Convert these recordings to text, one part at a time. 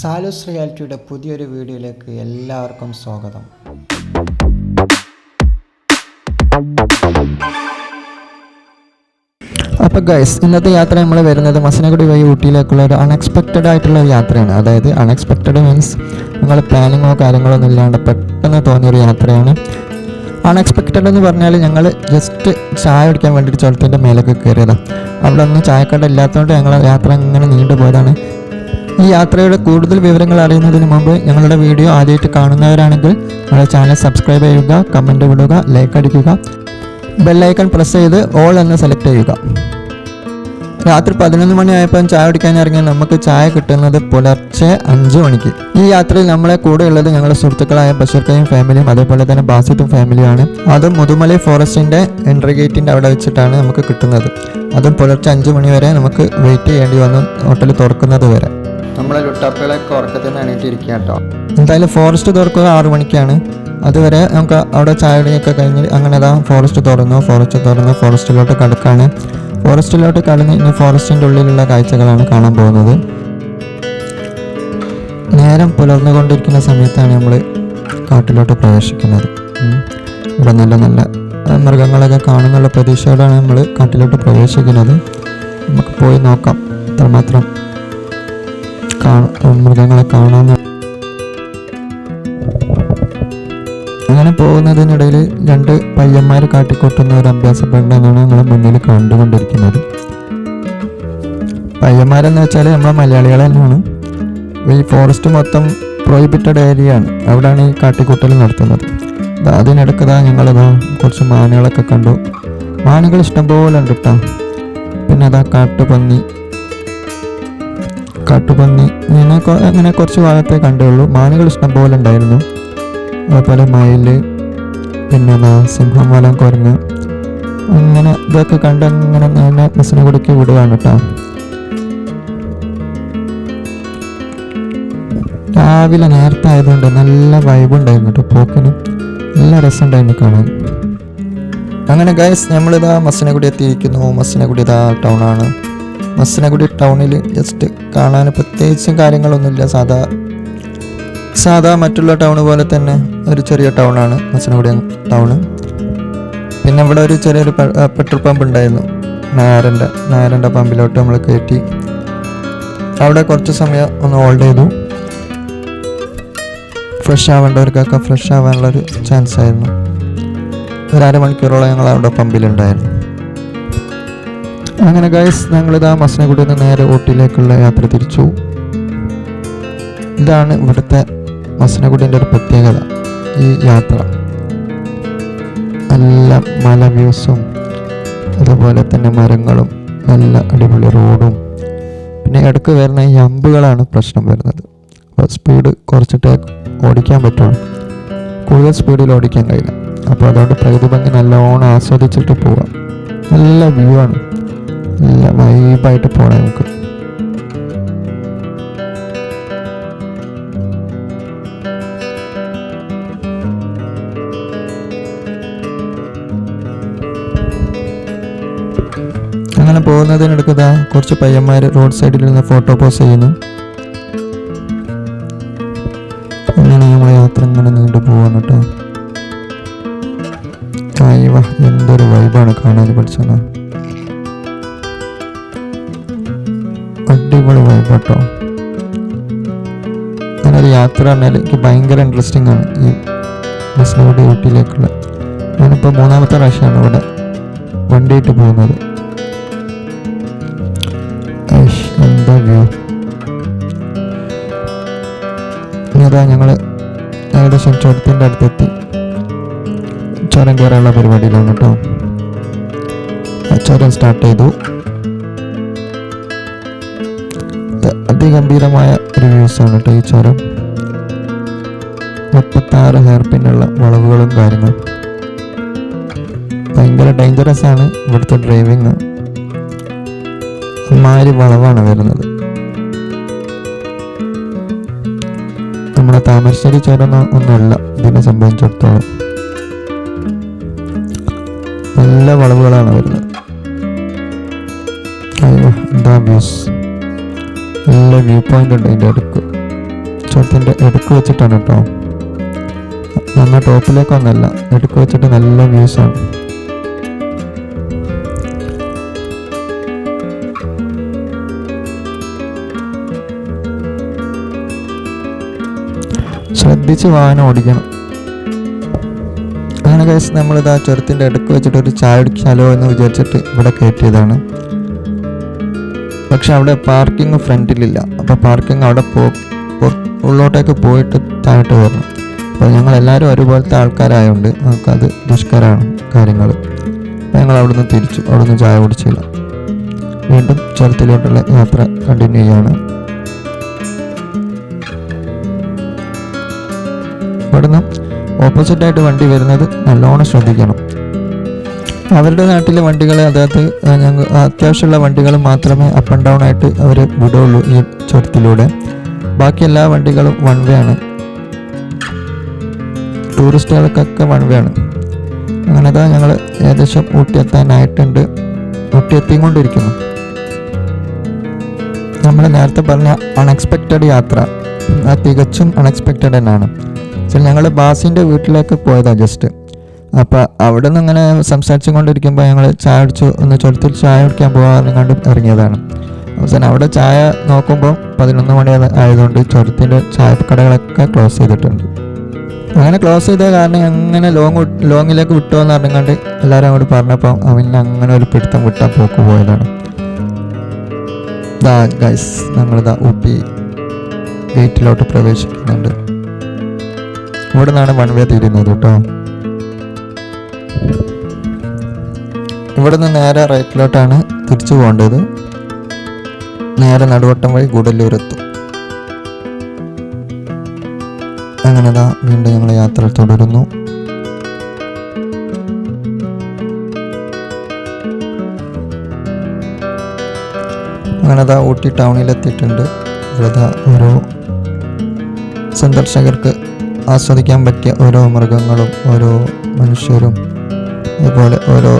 സാലൂസ് റിയാലിറ്റിയുടെ പുതിയൊരു വീഡിയോയിലേക്ക് എല്ലാവർക്കും സ്വാഗതം. അപ്പോൾ ഗൈസ് ഇന്നത്തെ യാത്ര നമ്മൾ വരുന്നത് മസനഗുഡി വഴി ഊട്ടിയിലേക്കുള്ള ഒരു അൺഎക്സ്പെക്റ്റഡ് ആയിട്ടുള്ള ഒരു യാത്രയാണ്. അതായത് അൺഎക്സ്പെക്റ്റഡ് മീൻസ് നിങ്ങൾ പ്ലാനിങ്ങോ കാര്യങ്ങളോ ഒന്നും ഇല്ലാണ്ട് പെട്ടെന്ന് തോന്നിയൊരു യാത്രയാണ്. അൺഎക്സ്പെക്റ്റഡ് എന്ന് പറഞ്ഞാൽ ഞങ്ങൾ ജസ്റ്റ് ചായ കുടിക്കാൻ വേണ്ടിയിട്ട് ചോളത്തിന്റെ മേലൊക്കെ കയറിയതാണ് അവിടെ ഒന്നും ചായക്കട ഇല്ലാത്തതുകൊണ്ട് ഞങ്ങൾ യാത്ര ഇങ്ങനെ നീണ്ടു പോയതാണ് ഈ യാത്രയുടെ കൂടുതൽ വിവരങ്ങൾ അറിയുന്നതിന് മുമ്പ് ഞങ്ങളുടെ വീഡിയോ ആദ്യമായിട്ട് കാണുന്നവരാണെങ്കിൽ ഞങ്ങളുടെ ചാനൽ സബ്സ്ക്രൈബ് ചെയ്യുക കമന്റ് വിടുക ലൈക്ക് അടിക്കുക ബെല്ലൈക്കൺ പ്രസ് ചെയ്ത് ഓൾ എന്ന് സെലക്ട് ചെയ്യുക. രാത്രി പതിനൊന്ന് മണിയായപ്പോൾ ചായ കുടിക്കാൻ ഇറങ്ങിയാൽ നമുക്ക് ചായ കിട്ടുന്നത് പുലർച്ചെ അഞ്ച് മണിക്ക്. ഈ യാത്രയിൽ നമ്മളെ കൂടെ ഉള്ളത് ഞങ്ങളുടെ സുഹൃത്തുക്കളായ ബഷീർക്കയും ഫാമിലിയും അതേപോലെ തന്നെ ബാസിത്തും ഫാമിലിയുമാണ് അതും മുതുമലൈ ഫോറസ്റ്റിന്റെ എൻട്രി ഗേറ്റിന്റെ അവിടെ വെച്ചിട്ടാണ് നമുക്ക് കിട്ടുന്നത്. അതും പുലർച്ചെ അഞ്ച് മണി വരെ നമുക്ക് വെയിറ്റ് ചെയ്യേണ്ടി വന്നു ഹോട്ടൽ തുറക്കുന്നത് വരെ. നമ്മളെ ലുട്ടാപ്പികളൊക്കെ ഉറക്കത്തിൽ നിന്ന് എണീറ്റിരിക്കുക കേട്ടോ എന്തായാലും ഫോറസ്റ്റ് തുറക്കുക ആറു മണിക്കാണ്. അതുവരെ നമുക്ക് അവിടെ ചായ കുടിയൊക്കെ കഴിഞ്ഞ് അങ്ങനെ അതാ ഫോറസ്റ്റ് തുറന്നു ഫോറസ്റ്റ് തുറന്നു ഫോറസ്റ്റിലോട്ട് കടക്കാണ്. ഫോറസ്റ്റിലോട്ട് കടന്ന് ഇനി ഫോറസ്റ്റിന്റെ ഉള്ളിലുള്ള കാഴ്ചകളാണ് കാണാൻ പോകുന്നത്. നേരം പുലർന്നുകൊണ്ടിരിക്കുന്ന സമയത്താണ് നമ്മൾ കാട്ടിലോട്ട് പ്രവേശിക്കുന്നത്. ഇവിടെ നല്ല നല്ല മൃഗങ്ങളൊക്കെ കാണുന്നുള്ള പ്രതീക്ഷയോടാണ് നമ്മൾ കാട്ടിലോട്ട് പ്രവേശിക്കുന്നത്. നമുക്ക് പോയി നോക്കാം. എത്രമാത്രം കാണ- മൃഗങ്ങളെ കാണാൻ അങ്ങനെ പോകുന്നതിനിടയിൽ രണ്ട് പയ്യന്മാർ കാട്ടിക്കൊട്ടുന്ന ഒരു അഭ്യാസ പ്രകടനമാണ് നമ്മളെ മുന്നിൽ കണ്ടുകൊണ്ടിരിക്കുന്നത്. പയ്യന്മാരെന്ന് വെച്ചാൽ നമ്മളെ മലയാളികൾ തന്നെയാണ്. ഈ ഫോറസ്റ്റ് മൊത്തം പ്രോഹിബിറ്റഡ് ഏരിയ ആണ്. അവിടെയാണ് ഈ കാട്ടിക്കൂട്ടൽ നടത്തുന്നത്. അതിനിടക്കതാ ഞങ്ങളിതാ കുറച്ച് മാനുകളൊക്കെ കണ്ടു. മാനുകൾ ഇഷ്ടംപോലെ ഉണ്ട് കേട്ടോ പിന്നെ അതാ കാട്ടുപന്നി കാട്ടുപന്നി. ഇങ്ങനെ അങ്ങനെ കുറച്ച് ഭാഗത്തെ കണ്ടുള്ളൂ. മാനുകൾ ഇഷ്ടംപോലെ ഉണ്ടായിരുന്നു. അതുപോലെ മയിൽ പിന്നെ സിംഹം വലം കുരങ്ങ്. അങ്ങനെ ഇതൊക്കെ കണ്ട് അങ്ങനെ നേരെ ബസ്സിനെ കൂടിക്ക് വിടുകയാണ് കേട്ടോ. രാവിലെ നേരത്തെ ആയതുകൊണ്ട് നല്ല വൈബ് ഉണ്ടായിരുന്നു കേട്ടോ പോക്കിന്. നല്ല രസമുണ്ടായിരുന്നു കാണാൻ. അങ്ങനെ ഗൈസ് നമ്മളിതാ മസ്സിനഗുഡി എത്തിയിരിക്കുന്നു. മസ്സിനെ കൂടി ഇതാ ടൗണാണ് മസ്സിനഗുഡി ടൗണിൽ ജസ്റ്റ് കാണാൻ പ്രത്യേകിച്ചും കാര്യങ്ങളൊന്നുമില്ല. സാധാ സാധാ മറ്റുള്ള ടൗൺ പോലെ തന്നെ ഒരു ചെറിയ ടൗണാണ് മസനഗുഡി ടൗണ് പിന്നെ ഇവിടെ ഒരു ചെറിയൊരു പെട്രോൾ പമ്പ് ഉണ്ടായിരുന്നു. നായരന്റെ നായരന്റെ പമ്പിലോട്ട് നമ്മൾ കയറ്റി അവിടെ കുറച്ച് സമയം ഒന്ന് ഹോൾഡ് ചെയ്തു. ഫ്രഷ് ആവേണ്ടവർക്കൊക്കെ ഫ്രഷ് ആവാനുള്ളൊരു ചാൻസ് ആയിരുന്നു. ഒരു അരമണിക്കൂറോളം ഞങ്ങൾ അവിടെ പമ്പിലുണ്ടായിരുന്നു അങ്ങനെ ഗൈസ് ഞങ്ങളിതാ കൂടി നിന്ന് നേരെ ഊട്ടിയിലേക്കുള്ള യാത്ര തിരിച്ചു. ഇതാണ് ഇവിടുത്തെ മസനഗുഡിന്റെ ഒരു പ്രത്യേകത ഈ യാത്ര. നല്ല മല വ്യൂസും അതുപോലെ തന്നെ മരങ്ങളും നല്ല അടിപൊളി റോഡും പിന്നെ ഇടയ്ക്ക് വരുന്ന ഈ അമ്പുകളാണ് പ്രശ്നം വരുന്നത്. അപ്പോൾ സ്പീഡ് കുറച്ചിട്ടേ ഓടിക്കാൻ പറ്റുള്ളൂ കൂടുതൽ സ്പീഡിൽ ഓടിക്കാൻ കഴിയില്ല. അപ്പോൾ അതുകൊണ്ട് പ്രകൃതി ഭംഗി നല്ലോണം ആസ്വദിച്ചിട്ട് പോവാം. നല്ല വ്യൂ ആണ്. നല്ല വൈബായിട്ട് പോകണം നമുക്ക്. അങ്ങനെ പോകുന്നതിനിടയ്ക്ക് കുറച്ച് പയ്യന്മാർ റോഡ് സൈഡിൽ നിന്ന് ഫോട്ടോ പോസ് ചെയ്യുന്നു. അങ്ങനെ നമ്മളെ യാത്ര ഇങ്ങനെ നീണ്ടു പോവാണ് കേട്ടോ. എന്തൊരു വൈബാണ് കാണാൻ പഠിച്ചത്. അടിപൊളി വൈബ് കേട്ടോ അങ്ങനെ യാത്ര പറഞ്ഞാൽ എനിക്ക് ഭയങ്കര ഇൻട്രസ്റ്റിംഗ് ആണ് ഈ ബസ്സിലൂടെ ഊട്ടിയിലേക്കുള്ള. ഞാനിപ്പോൾ മൂന്നാമത്തെ പ്രാവശ്യമാണ് ഇവിടെ വണ്ടിയിട്ട് പോകുന്നത്. എന്താ ഞങ്ങൾ ഏകദേശം ചുരത്തിന്റെ അടുത്തെത്തി. ചുരം കയറാനുള്ള പരിപാടിയിലാണ് കേട്ടോ. ചുരം സ്റ്റാർട്ട് ചെയ്തു. അതിഗംഭീരമായ ഒരു വ്യൂസ് ആണ് കേട്ടോ ഈ ചുരം. മുപ്പത്താറ് ഹെയർ പിന്നുള്ള വളവുകളും കാര്യങ്ങളും. ഭയങ്കര ഡേഞ്ചറസ് ആണ് ഇവിടുത്തെ ഡ്രൈവിങ് അമ്മാരി വളവാണ് വരുന്നത്. നമ്മുടെ താമരശ്ശേരി ചുരം ഒന്നുമല്ല ഇതിനെ സംബന്ധിച്ചിടത്തോളം. നല്ല വളവുകളാണ് വരുന്നത്. എന്താ വ്യൂസ് നല്ല വ്യൂ പോയിന്റ് ഉണ്ട് അതിന്റെ അടുക്ക്. ചുരത്തിന്റെ എടുക്ക് വെച്ചിട്ടാണ് കേട്ടോ ഞങ്ങൾ ടോപ്പിലേക്കൊന്നല്ല എടുക്ക് വെച്ചിട്ട് നല്ല വ്യൂസാണ് ശ്രദ്ധിച്ച് വാഹനം ഓടിക്കണം. അങ്ങനെ കേസ് നമ്മളിതാ ചുരത്തിന്റെ അടുക്ക് വെച്ചിട്ട് ഒരു ചായ കുടിക്കാലോ എന്ന് വിചാരിച്ചിട്ട് ഇവിടെ കയറ്റിയതാണ്. പക്ഷെ അവിടെ പാർക്കിംഗ് ഫ്രണ്ടിലില്ല. അപ്പോൾ പാർക്കിംഗ് അവിടെ പോ ഉള്ളോട്ടേക്ക് പോയിട്ട് താഴോട്ട് വരണം അപ്പോൾ ഞങ്ങൾ എല്ലാവരും ഒരുപോലത്തെ ആൾക്കാരായതുകൊണ്ട് നമുക്കത് ദുഷ്കരമാണ് കാര്യങ്ങൾ അപ്പോൾ ഞങ്ങൾ അവിടെ നിന്ന് തിരിച്ചു. അവിടെ നിന്ന് ചായ കുടിച്ചില്ല. വീണ്ടും ചുരത്തിലോട്ടുള്ള യാത്ര കണ്ടിന്യൂ ചെയ്യാണ്. ഇവിടുന്ന് ഓപ്പോസിറ്റായിട്ട് വണ്ടി വരുന്നത് നല്ലോണം ശ്രദ്ധിക്കണം. അവരുടെ നാട്ടിലെ വണ്ടികൾ അതായത് ഞങ്ങൾ അത്യാവശ്യമുള്ള വണ്ടികൾ മാത്രമേ അപ്പ് ആൻഡ് ഡൗൺ ആയിട്ട് അവർ വിടുള്ളൂ ഈ ചുരത്തിലൂടെ. ബാക്കി എല്ലാ വണ്ടികളും വൺ വേ ആണ്. ടൂറിസ്റ്റുകൾക്കൊക്കെ വൺ വേ ആണ്. അങ്ങനെ അതാ ഞങ്ങൾ ഏകദേശം ഊട്ടി എത്താനായിട്ടുണ്ട് ഊട്ടി എത്തിക്കൊണ്ടിരിക്കുന്നു നമ്മൾ നേരത്തെ പറഞ്ഞ അൺഎക്സ്പെക്റ്റഡ് യാത്ര. തികച്ചും അൺഎക്സ്പെക്റ്റഡ് തന്നെയാണ്. ചില ഞങ്ങൾ ബാസിന്റെ വീട്ടിലേക്ക് പോയതാണ് ജസ്റ്റ് അപ്പോൾ അവിടെ നിന്ന് ഇങ്ങനെ സംസാരിച്ചു കൊണ്ടിരിക്കുമ്പോൾ ഞങ്ങൾ ചായ അടിച്ചു ഒന്ന് ചുരത്തിൽ ചായ കുടിക്കാൻ പോകാൻ കണ്ട് ഇറങ്ങിയതാണ്. അവസാനം അവിടെ ചായ നോക്കുമ്പോൾ പതിനൊന്ന് മണി ആയ- ആയതുകൊണ്ട് ചുരത്തിന്റെ ചായക്കടകളൊക്കെ ക്ലോസ് ചെയ്തിട്ടുണ്ട്. അങ്ങനെ ക്ലോസ് ചെയ്ത കാരണം അങ്ങനെ ലോങ് ലോങ്ങിലേക്ക് വിട്ടോ എന്ന് അറിഞ്ഞുകൊണ്ട് എല്ലാവരും അങ്ങോട്ട് പറഞ്ഞപ്പോൾ അവന് അങ്ങനെ ഒരു പിടുത്തം വിട്ടാൽ പോക്ക് പോയതാണ്. ദാ ഗൈസ് ഞങ്ങളിതാ ഊട്ടി ഗേറ്റിലോട്ട് പ്രവേശിക്കുന്നുണ്ട്. ഇവിടെ നിന്നാണ് വൺ വേ തിരിയുന്നത് കേട്ടോ. ഇവിടെ നിന്ന് നേരെ റൈറ്റിലോട്ടാണ് തിരിച്ചു പോകേണ്ടത്. നേരെ നടുവട്ടം വഴി ഗുഡല്ലൂരെത്തും. അങ്ങനെ ദാ വീണ്ടും ഞങ്ങൾ യാത്ര തുടരുന്നു. അങ്ങനെ ദാ ഊട്ടി ടൗണിലെത്തിയിട്ടുണ്ട്. ഇവിടെ ഓരോ സന്ദർശകർക്ക് ആസ്വദിക്കാൻ പറ്റിയ ഓരോ മൃഗങ്ങളും ഓരോ മനുഷ്യരും അതുപോലെ ഓരോ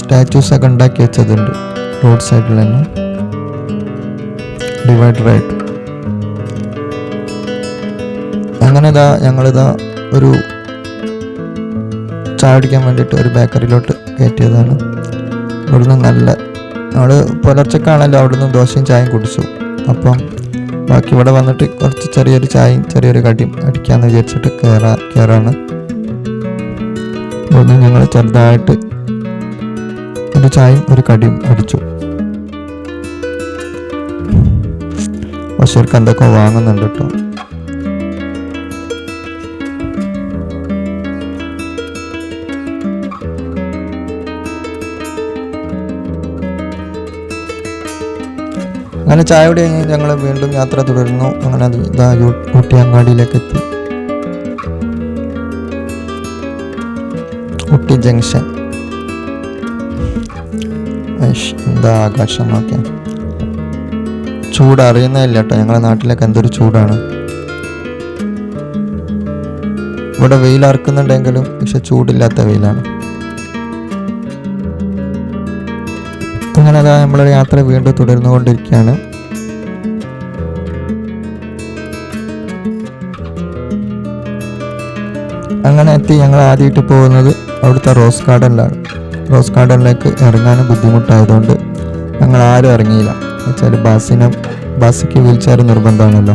സ്റ്റാച്യൂസ് ഒക്കെ ഉണ്ടാക്കി വെച്ചതുണ്ട്. റോഡ് സൈഡിൽ തന്നെ. ഡിവൈഡറായിട്ട് അങ്ങനെ ഇതാ ഞങ്ങളിതാ ഒരു ചായ അടിക്കാൻ വേണ്ടിയിട്ട് ഒരു ബേക്കറിയിലോട്ട് കയറ്റിയതാണ്. ഇവിടുന്ന് നല്ല നമ്മൾ പുലർച്ചക്കാണല്ലോ അവിടുന്ന് ദോശയും ചായയും കുടിച്ചു. അപ്പം ബാക്കി ഇവിടെ വന്നിട്ട് കുറച്ച് ചെറിയൊരു ചായയും ചെറിയൊരു കടിയും അടിക്കാമെന്ന് വിചാരിച്ചിട്ട് കയറാ കയറാണ് ഇവിടുന്ന് ഞങ്ങൾ ചെറുതായിട്ട് ഒരു ചായയും ഒരു കടിയും അടിച്ചു ബഷീർക്ക് എന്തൊക്കെ വാങ്ങുന്നുണ്ട് കേട്ടോ. അങ്ങനെ ചായ കുടി കഴിഞ്ഞ് ഞങ്ങൾ വീണ്ടും യാത്ര തുടരുന്നു. അങ്ങനെ അത് ഇതാ ഊട്ടി അങ്ങാടിയിലേക്ക് എത്തി ഊട്ടി ജംഗ്ഷൻ. എന്താ ആകാശം നോക്കിയാ ചൂട് അറിയുന്നതല്ല കേട്ടോ ഞങ്ങളുടെ നാട്ടിലൊക്കെ എന്തൊരു ചൂടാണ്. ഇവിടെ വെയിൽ അറക്കുന്നുണ്ടെങ്കിലും പക്ഷെ ചൂടില്ലാത്ത വെയിലാണ്. അങ്ങനെ അതാ നമ്മളൊരു യാത്ര വീണ്ടും തുടർന്നു കൊണ്ടിരിക്കുകയാണ് അങ്ങനെ എത്തി ഞങ്ങൾ ആദ്യമായിട്ട് പോകുന്നത് അവിടുത്തെ റോസ് ഗാർഡനിലാണ്. റോസ് ഗാർഡനിലേക്ക് ഇറങ്ങാനും ബുദ്ധിമുട്ടായതുകൊണ്ട് ഞങ്ങൾ ആരും ഇറങ്ങിയില്ല. വെച്ചാൽ ബസ്സിന് ബസ്സിക്ക് വീൽ ചെയർ നിർബന്ധമാണല്ലോ.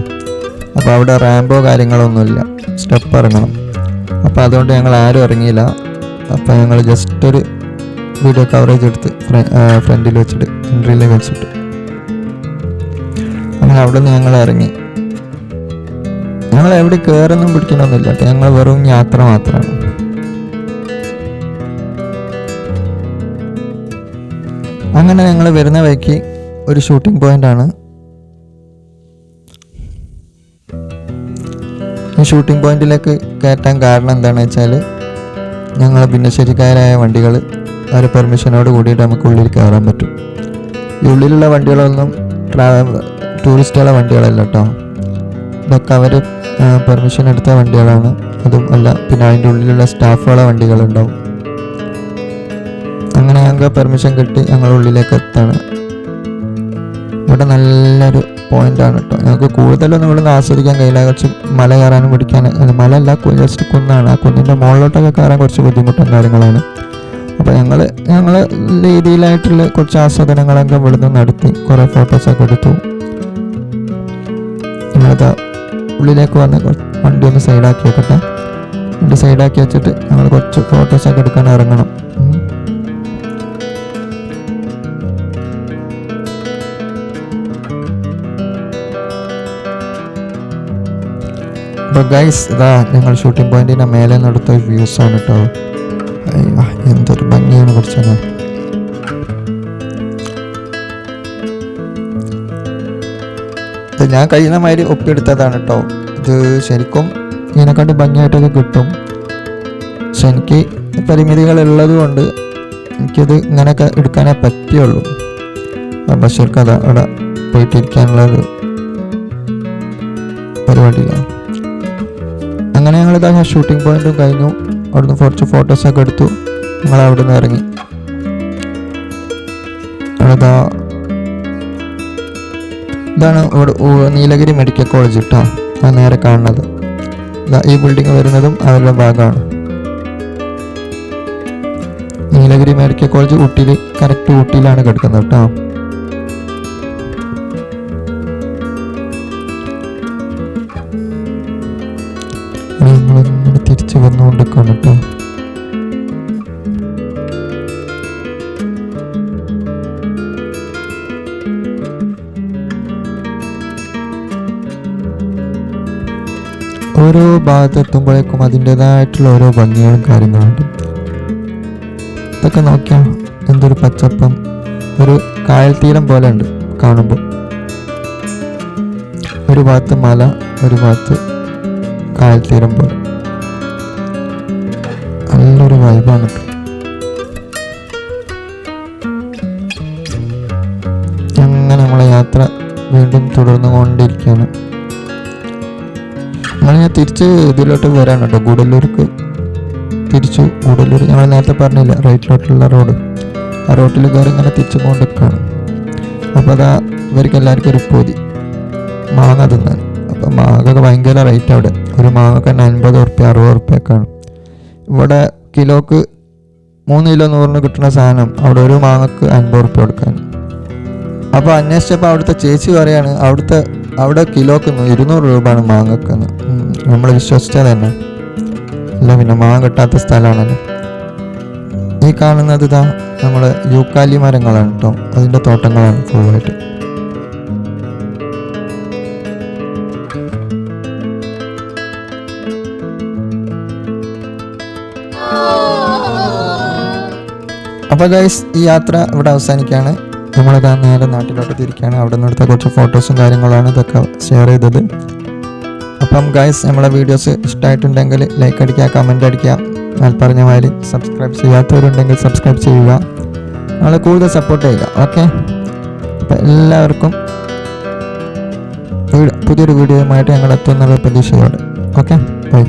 അപ്പോൾ അവിടെ റാമ്പോ കാര്യങ്ങളൊന്നുമില്ല. സ്റ്റെപ്പ് ഇറങ്ങണം. അപ്പോൾ അതുകൊണ്ട് ഞങ്ങൾ ആരും ഇറങ്ങിയില്ല. അപ്പോൾ ഞങ്ങൾ ജസ്റ്റ് ഒരു വീഡിയോ കവറേജ് എടുത്ത് ഫ്രണ്ടിൽ വെച്ചിട്ട് എൻട്രിയിൽ വെച്ചിട്ട്. അങ്ങനെ അവിടെ നിന്ന് ഞങ്ങൾ ഇറങ്ങി. ഞങ്ങൾ എവിടെ കയറൊന്നും പിടിക്കണമെന്നില്ല ഞങ്ങൾ വെറും യാത്ര മാത്രമാണ്. അങ്ങനെ ഞങ്ങൾ വരുന്ന വഴിക്ക് ഒരു ഷൂട്ടിംഗ് പോയിന്റ് ആണ്. ഈ ഷൂട്ടിംഗ് പോയിന്റിലേക്ക് കയറ്റാൻ കാരണം എന്താണെന്ന് വെച്ചാൽ ഞങ്ങൾ ഭിന്നശേഷിക്കാരായ വണ്ടികൾ അവരെ പെർമിഷനോട് കൂടിയിട്ട് നമുക്ക് ഉള്ളിൽ കയറാൻ പറ്റും. ഈ ഉള്ളിലുള്ള വണ്ടികളൊന്നും ടൂറിസ്റ്റുകളെ വണ്ടികളല്ല കേട്ടോ ഇതൊക്കെ അവർ പെർമിഷൻ എടുത്ത വണ്ടികളാണ്. അതും അല്ല പിന്നെ അതിന്റെ ഉള്ളിലുള്ള സ്റ്റാഫുകളെ വണ്ടികളുണ്ടാവും. ഞങ്ങൾക്ക് പെർമിഷൻ കിട്ടി ഞങ്ങൾ ഉള്ളിലേക്ക് എത്താണ്. ഇവിടെ നല്ലൊരു പോയിന്റാണ് കേട്ടോ ഞങ്ങൾക്ക് കൂടുതലൊന്നും ഇവിടുന്ന് ആസ്വദിക്കാൻ കഴിയില്ല. കുറച്ച് മല കയറാനും പിടിക്കാൻ മലയല്ല ജസ്റ്റ് കുന്നാണ്. ആ കുന്നിന്റെ മുകളിലോട്ടൊക്കെ കയറാൻ കുറച്ച് ബുദ്ധിമുട്ടും കാര്യങ്ങളാണ്. അപ്പോൾ ഞങ്ങൾ ഞങ്ങൾ രീതിയിലായിട്ടുള്ള കുറച്ച് ആസ്വാദനങ്ങളൊക്കെ ഇവിടുന്ന് നടത്തി. കുറേ ഫോട്ടോസൊക്കെ എടുത്തു. ഞങ്ങളിതാ ഉള്ളിലേക്ക് വന്ന് വണ്ടി ഒന്ന് സൈഡാക്കി വെക്കട്ടെ. വണ്ടി സൈഡാക്കി വെച്ചിട്ട് ഞങ്ങൾ കുറച്ച് ഫോട്ടോസൊക്കെ എടുക്കാൻ ഇറങ്ങണം. അപ്പോൾ ഗൈസ് ഇതാ ഞങ്ങൾ ഷൂട്ടിംഗ് പോയിന്റിന്റെ മേലെ നടത്ത വ്യൂസ് ആണ് കേട്ടോ എന്തൊരു ഭംഗിയാണ് കുറച്ചത് ഞാൻ കഴിയുന്ന മാതിരി ഒപ്പിയെടുത്തതാണ് കേട്ടോ ഇത് ശരിക്കും ഇതിനെക്കാട്ടി ഭംഗിയായിട്ടൊക്കെ കിട്ടും. പക്ഷെ എനിക്ക് പരിമിതികൾ ഉള്ളത് കൊണ്ട് എനിക്കത് ഇങ്ങനെയൊക്കെ എടുക്കാനേ പറ്റുള്ളൂ. പക്ഷേ അതാ അവിടെ പോയിട്ടിരിക്കാനുള്ള ഒരു പരിപാടിയിലാണ്. അങ്ങനെ ഞങ്ങൾ ഇതാ ഷൂട്ടിംഗ് പോയിന്റും കഴിഞ്ഞു. അവിടുന്ന് കുറച്ച് ഫോട്ടോസൊക്കെ എടുത്തു. ഞങ്ങൾ അവിടെ നിന്ന് ഇറങ്ങി അവിടെതാ ഇതാണ് ഇവിടെ നീലഗിരി മെഡിക്കൽ കോളേജ് കേട്ടോ. ആ നേരെ കാണുന്നത്. ഈ ബിൽഡിംഗ് വരുന്നതും അവരുടെ ഭാഗമാണ്. നീലഗിരി മെഡിക്കൽ കോളേജ് ഊട്ടിയിൽ കറക്റ്റ് ഊട്ടിയിലാണ് കിടക്കുന്നത് കേട്ടോ. വന്നുകൊണ്ടൊക്കെയാണ് കേട്ടോ ഓരോ ഭാഗത്തെത്തുമ്പോഴേക്കും അതിന്റെതായിട്ടുള്ള ഓരോ ഭംഗികളും കാര്യങ്ങളുണ്ട്. ഇതൊക്കെ നോക്കിയാൽ എന്തൊരു പച്ചപ്പം ഒരു കായൽ തീരം പോലെ ഉണ്ട് കാണുമ്പോൾ. ഒരു ഭാഗത്ത് മല ഒരു ഭാഗത്ത് കായൽ തീരം പോലെ. നല്ലൊരു അങ്ങനെ നമ്മളെ യാത്ര വീണ്ടും തുടർന്നു കൊണ്ടിരിക്കുകയാണ് നമ്മൾ ഞാൻ തിരിച്ച് ഇതിലോട്ട് വരാൻ കേട്ടോ ഗൂഡല്ലൂർക്ക്. തിരിച്ചു ഗൂഡല്ലൂർ ഞങ്ങൾ നേരത്തെ പറഞ്ഞില്ല റൈറ്റിലോട്ടുള്ള റോഡ്. ആ റോട്ടിൽ കയറി ഇങ്ങനെ തിരിച്ചു കൊണ്ടിരിക്കുകയാണ് അപ്പോൾ അതാ ഇവർക്ക് എല്ലാവർക്കും ഒരു പൊതി. മാങ്ങ തിന്നാൻ. അപ്പോൾ മാങ്ങ ഭയങ്കര റേറ്റ് അവിടെ. ഒരു മാങ്ങക്ക് അൻപത് ഉറുപ്പ്യ അറുപത് ഉറുപ്പ്യൊക്കെയാണ് ഇവിടെ കിലോക്ക് മൂന്ന് കിലോ നൂറിന് കിട്ടുന്ന സാധനം അവിടെ ഒരു മാങ്ങക്ക് അൻപത് റുപ്യ കൊടുക്കാൻ. അപ്പോൾ അന്വേഷിച്ചപ്പോൾ അവിടുത്തെ ചേച്ചി പറയാണ് അവിടുത്തെ അവിടെ കിലോക്ക് ഇരുന്നൂറ് രൂപയാണ് മാങ്ങക്കെന്ന് നമ്മൾ വിശ്വസിച്ചത് തന്നെ. അല്ല പിന്നെ മാങ്ങ കിട്ടാത്ത സ്ഥലമാണല്ലോ. ഈ കാണുന്നത് ഇതാ നമ്മുടെ യൂക്കാലി മരങ്ങളാണ് കേട്ടോ. അതിന്റെ തോട്ടങ്ങളാണ് ഫുള്ളായിട്ട് അപ്പോൾ ഗൈസ് ഈ യാത്ര ഇവിടെ അവസാനിക്കുകയാണ്. നമ്മളിതാ നേരെ നാട്ടിലോട്ട് തിരിക്കുകയാണ് അവിടെ നിന്ന് എടുത്ത കുറച്ച് ഫോട്ടോസും കാര്യങ്ങളാണ് ഇതൊക്കെ ഷെയർ ചെയ്തത്. അപ്പം ഗൈസ് നമ്മളെ വീഡിയോസ് ഇഷ്ടമായിട്ടുണ്ടെങ്കിൽ ലൈക്ക് അടിക്കുക കമന്റ് അടിക്കുക. ഞാൻ പറഞ്ഞ മാതിരി സബ്സ്ക്രൈബ് ചെയ്യാത്തവരുണ്ടെങ്കിൽ സബ്സ്ക്രൈബ് ചെയ്യുക. നമ്മളെ കൂടുതൽ സപ്പോർട്ട് ചെയ്യുക ഓക്കെ അപ്പം എല്ലാവർക്കും പുതിയൊരു വീഡിയോയുമായിട്ട് ഞങ്ങൾ എത്തുന്നുള്ള പ്രതീക്ഷയോടെ ഓക്കെ ബൈ